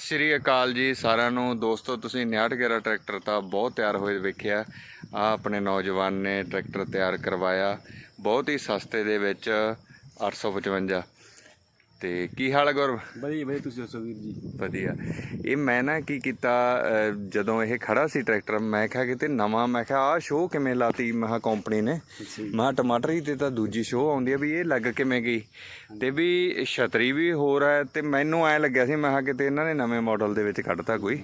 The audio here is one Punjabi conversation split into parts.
ਸ੍ਰੀ ਅਕਾਲ ਜੀ ਸਾਰਿਆਂ ਨੂੰ। ਦੋਸਤੋ, ਤੁਸੀਂ 6911 ਟਰੈਕਟਰ ਤਾਂ ਬਹੁਤ ਤਿਆਰ ਹੋਏ ਵੇਖਿਆ। ਆ ਆਪਣੇ ਨੌਜਵਾਨ ਨੇ ਟਰੈਕਟਰ ਤਿਆਰ ਕਰਵਾਇਆ। ਬਹੁਤ ਹੀ ਸਸਤੇ ਦੇ ਵਿੱਚ 855 ਤੇ ਕੀ ਹਾਲ ਹੈ ਗੌਰਵ? ਵਧੀਆ ਵਧੀਆ ਤੁਸੀਂ ਦੱਸੋ ਵੀਰ ਜੀ? ਵਧੀਆ। ਇਹ ਮੈਂ ਨਾ ਕੀ ਕੀਤਾ ਅਹ, ਜਦੋਂ ਇਹ ਖੜਾ ਸੀ ਟਰੈਕਟਰ ਮੈਂ ਕਿਹਾ ਕਿਤੇ ਨਵਾਂ ਮੈਂ ਕਿਹਾ ਆ ਸ਼ੋਅ ਕਿਵੇਂ ਲਾਤੀ? ਮਹਾ ਕੰਪਨੀ ਨੇ। ਅੱਛਾ ਜੀ। ਮੈਂ ਕਿਹਾ ਟਮਾਟਰ ਹੀ ਤੇ ਤਾਂ ਦੂਜੀ ਸ਼ੋਅ ਆਉਂਦੀ ਆ ਵੀ ਇਹ ਲੱਗ ਕਿਵੇਂ ਗਈ? ਤੇ ਵੀ ਛਤਰੀ ਵੀ ਹੋਰ ਹੈ ਤੇ ਮੈਨੂੰ ਐ ਲੱਗਿਆ ਸੀ ਮੈਂ ਕਿਹਾ ਕਿਤੇ ਇਹਨਾਂ ਨੇ ਨਵੇਂ ਮਾਡਲ ਦੇ ਵਿੱਚ ਕੱਢਤਾ ਕੋਈ?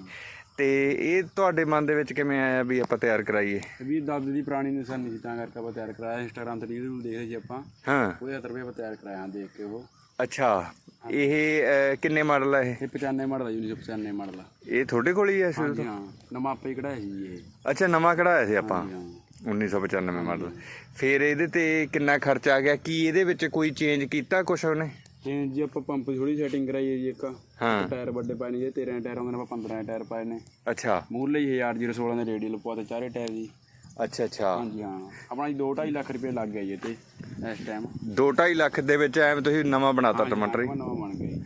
ਤੇ ਇਹ ਤੁਹਾਡੇ ਮਨ ਦੇ ਵਿੱਚ ਕਿਵੇਂ ਆਇਆ ਵੀ ਆਪਾਂ ਤਿਆਰ ਕਰਾਈਏ? ਵੀਰ ਦਾਦੇ ਦੀ ਪੁਰਾਣੀ ਨਿਸ਼ਾਨੀ ਸੀ ਤਾਂ ਕਰਕੇ ਆਪਾਂ ਤਿਆਰ ਕਰਾਇਆ। ਇੰਸਟਾਗ੍ਰਾਮ ਤੇ ਰੀਲ ਦੇਖ ਰਹੇ ਸੀ ਆਪਾਂ। ਹਾਂ। ਉਹਦੇ 70 ਰੁਪਏ ਆਪਾਂ ਤਿਆਰ ਕਰਾਇਆ ਦੇਖ ਕੇ ਉਹ। ਅੱਛਾ ਇਹ ਅਹ, ਕਿੰਨੇ ਮਾਡਲ ਆ ਇਹ? ਇਹ 95 ਮਾਡਲ ਦਾ 1995 ਮਾਡਲ ਆ। ਇਹ ਤੁਹਾਡੇ ਕੋਲ ਹੀ ਹੈ ਸ਼ੁਰੂ ਹਾਂਜੀ ਤੋਂ ਹਾਂ। ਨਵਾਂ ਆਪੇ ਹੀ ਕਢਾਇਆ ਸੀ ਜੀ ਇਹ। ਅੱਛਾ ਨਵਾਂ ਕਢਾਇਆ ਸੀ ਆਪਾਂ? ਹਾਂਜੀ ਹਾਂ। 1995 ਮਾਡਲ। ਫਿਰ ਇਹਦੇ ਤੇ ਕਿੰਨਾ ਖਰਚ ਆ ਗਿਆ? ਕੀ ਇਹਦੇ ਵਿੱਚ ਕੋਈ ਚੇਂਜ ਕੀਤਾ ਕੁਛ ਉਹਨੇ? ਤੇ ਜੀ ਆਪਾਂ ਪੰਪ ਦੀ ਥੋੜੀ ਸੈਟਿੰਗ ਕਰਾਈ ਹੈ ਜੀ ਇੱਕ। ਹਾਂ। ਟਾਇਰ ਵੱਡੇ ਪਾਏ ਨੇ ਜੀ 13 ਟਾਇਰ ਆਉਂਦੇ ਨੇ ਆਪਾਂ 15 ਟਾਇਰ ਪਾਏ ਨੇ। ਅੱਛਾ। ਮੂਰਲੇ ਹੀ 1016 ਦੇ ਰੇਡੀਅਲ ਪਵਾ ਤੇ ਚਾਰੇ ਟਾਇਰ ਜੀ। ਅੱਛਾ ਅੱਛਾ। ਹਾਂਜੀ ਹਾਂ। ਆਪਣਾ ਜੀ 2.5 ਲੱਖ ਰੁਪਏ ਲੱਗ ਗਿਆ ਜੀ ਇਹ ਤੇ ਇਸ ਟਾਈਮ 2.5 ਲੱਖ ਦੇ ਵਿੱਚ ਐਵੇਂ ਤੁਸੀਂ ਨਵਾਂ ਬਣਾਤਾ ਟਮਾਟਰ ਹੀ ਨਵਾਂ ਬਣ ਗਿਆ ਜੀ।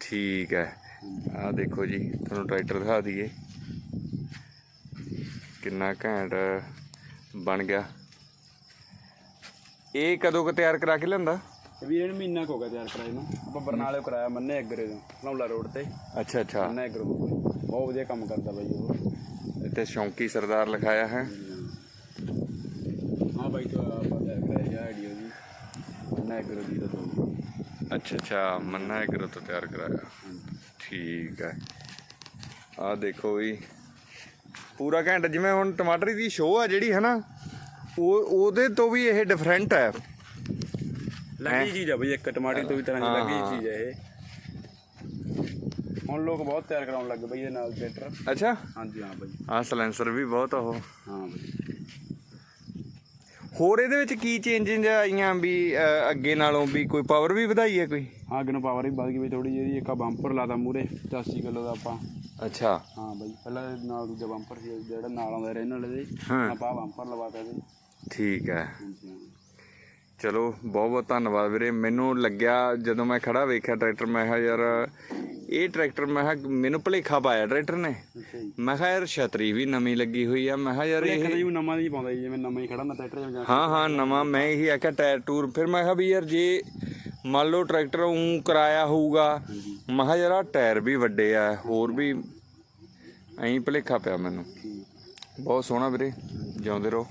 ਠੀਕ ਹੈ। ਆਹ ਦੇਖੋ ਜੀ ਤੁਹਾਨੂੰ ਟਰੈਕਟਰ ਦਿਖਾ ਦਈਏ। ਕਿੰਨਾ ਘੈਂਟ ਬਣ ਗਿਆ। ਇਹ ਕਦੋਂ ਕੁ ਤਿਆਰ ਕਰਾ ਕੇ ਲਿਆਂਦਾ? ਤੇ ਵੀਰ ਇਹਨੂੰ ਮਹੀਨਾ ਹੋ ਗਿਆ ਤਿਆਰ ਕਰਾਏ ਨੂੰ। ਆਪਾਂ ਬਰਨਾਲੇ ਕਰਾਇਆ ਮੰਨੇ ਅਗਰੇ ਤੋਂ ਲੌਲਾ ਰੋਡ ਤੇ। ਅੱਛਾ ਅੱਛਾ। ਮੰਨੇ ਅਗਰੇ ਬਹੁਤ ਵਧੀਆ ਕੰਮ ਕਰਦਾ ਬਾਈ ਉਹ। ਇੱਥੇ ਸ਼ੌਂਕੀ ਸਰਦਾਰ ਲਿਖਾਇਆ ਹਾਂ ਬਾਈ ਤੋਂ ਆਪਾਂ ਤਿਆਰ ਕਰਾਇਆ ਜੀ ਆਈਡੀਆ ਜੀ ਮੰਨੇ ਅਗਰੇ ਦੀ ਤਾਂ ਤੋਂ ਅੱਛਾ ਅੱਛਾ ਮੰਨਾ ਐਗਰੋ ਤੋਂ ਤਿਆਰ ਕਰਾਇਆ। ਠੀਕ ਹੈ। ਆਹ ਦੇਖੋ ਵੀ ਪੂਰਾ ਘੈਂਟ ਜਿਵੇਂ ਹੁਣ ਟਮਾਟਰ ਦੀ ਸ਼ੋਅ ਆ ਜਿਹੜੀ ਹੈ ਨਾ ਉਹ ਉਹਦੇ ਤੋਂ ਵੀ ਇਹ ਡਿਫਰੈਂਟ ਹੈ ਲੱਗੀ ਚੀਜ਼ ਆ ਬਈ ਇੱਕ ਟਮਾਟਰ ਤੋਂ ਵੀ ਤਰ੍ਹਾਂ ਦੀ ਲੱਗੀ ਚੀਜ਼ ਆ ਇਹ। ਹੁਣ ਲੋਕ ਬਹੁਤ ਤਿਆਰ ਕਰਾਉਣ ਲੱਗੇ ਬਈ ਇਹਦੇ ਨਾਲ ਟਰੈਕਟਰ ਅੱਛਾ। ਹਾਂਜੀ ਹਾਂ ਬਾਈ। ਆਹ ਸਲੈਂਸਰ ਵੀ ਬਹੁਤ ਉਹ। ਹਾਂ ਬਾਈ। ਹੋਰ ਇਹਦੇ ਵਿੱਚ ਕੀ ਚੇਂਜਿੰਗ ਆਈਆਂ ਵੀ ਅੱਗੇ ਨਾਲੋਂ ਵੀ ਕੋਈ ਪਾਵਰ ਵੀ ਵਧਾਈ ਹੈ ਕੋਈ? ਹਾਂ ਅੱਗੇ ਨੂੰ ਪਾਵਰ ਵੀ ਵੱਧ ਗਈ ਬਈ ਥੋੜੀ ਜਿਹੀ ਇੱਕ ਆ ਬੰਪਰ ਲਾਦਾ ਮੂਰੇ 85 ਕਿਲੋ ਦਾ ਆਪਾਂ। ਅੱਛਾ। ਹਾਂ ਬਾਈ ਪਹਿਲਾਂ ਨਾਲ ਦੂਜਾ ਬੰਪਰ ਸੀ ਜਿਹੜਾ ਨਾਲ ਆਉਂਦਾ ਰਿਹਾ ਵਾਲੇ ਦੇ। ਹਾਂ। ਆਪਾਂ ਬੰਪਰ ਲਵਾਤਾ ਇਹਦੇ। ਠੀਕ ਹੈ। ਹਾਂਜੀ ਹਾਂ ਚਲੋ ਬਹੁਤ ਬਹੁਤ ਧੰਨਵਾਦ ਵੀਰੇ। ਮੈਨੂੰ ਲੱਗਿਆ ਜਦੋਂ ਮੈਂ ਖੜਾ ਵੇਖਿਆ ਟਰੈਕਟਰ ਮੈਂ ਕਿਹਾ ਯਾਰ ਇਹ ਟਰੈਕਟਰ ਮੈਂ ਕਿਹਾ ਮੈਨੂੰ ਭਲੇਖਾ ਪਾਇਆ ਟਰੈਕਟਰ ਨੇ। ਅੱਛਾ ਜੀ। ਮੈਂ ਕਿਹਾ ਯਾਰ ਛਤਰੀ ਵੀ ਨਵੀਂ ਲੱਗੀ ਹੋਈ ਆ ਮੈਂ ਕਿਹਾ ਯਾਰ ਇੱਕ ਇਹ ਤਾਂ ਜੀ ਨਵਾਂ ਨਹੀਂ ਪਾਉਂਦਾ ਜੀ ਜਿਵੇਂ ਨਵਾਂ ਹੀ ਖੜਾ ਹੁੰਦਾ ਟਰੈਕਟਰ ਜਿਵੇਂ ਹਾਂ ਹਾਂ ਨਵਾਂ ਮੈਂ ਇਹੀ ਆਖਿਆ ਟਾਇਰ ਟੂਰ। ਫਿਰ ਮੈਂ ਕਿਹਾ ਵੀ ਯਾਰ ਜੇ ਮੰਨ ਲਓ ਟਰੈਕਟਰ ਉਂ ਕਰਾਇਆ ਹੋਊਗਾ ਮੈਂ ਕਿਹਾ ਯਾਰ ਆਹ ਟਾਇਰ ਵੀ ਵੱਡੇ ਆ ਹੋਰ ਵੀ ਐਂ ਭਲੇਖਾ ਪਿਆ ਮੈਨੂੰ। ਬਹੁਤ ਸੋਹਣਾ ਵੀਰੇ ਜਿਉਂਦੇ ਰਹੋ।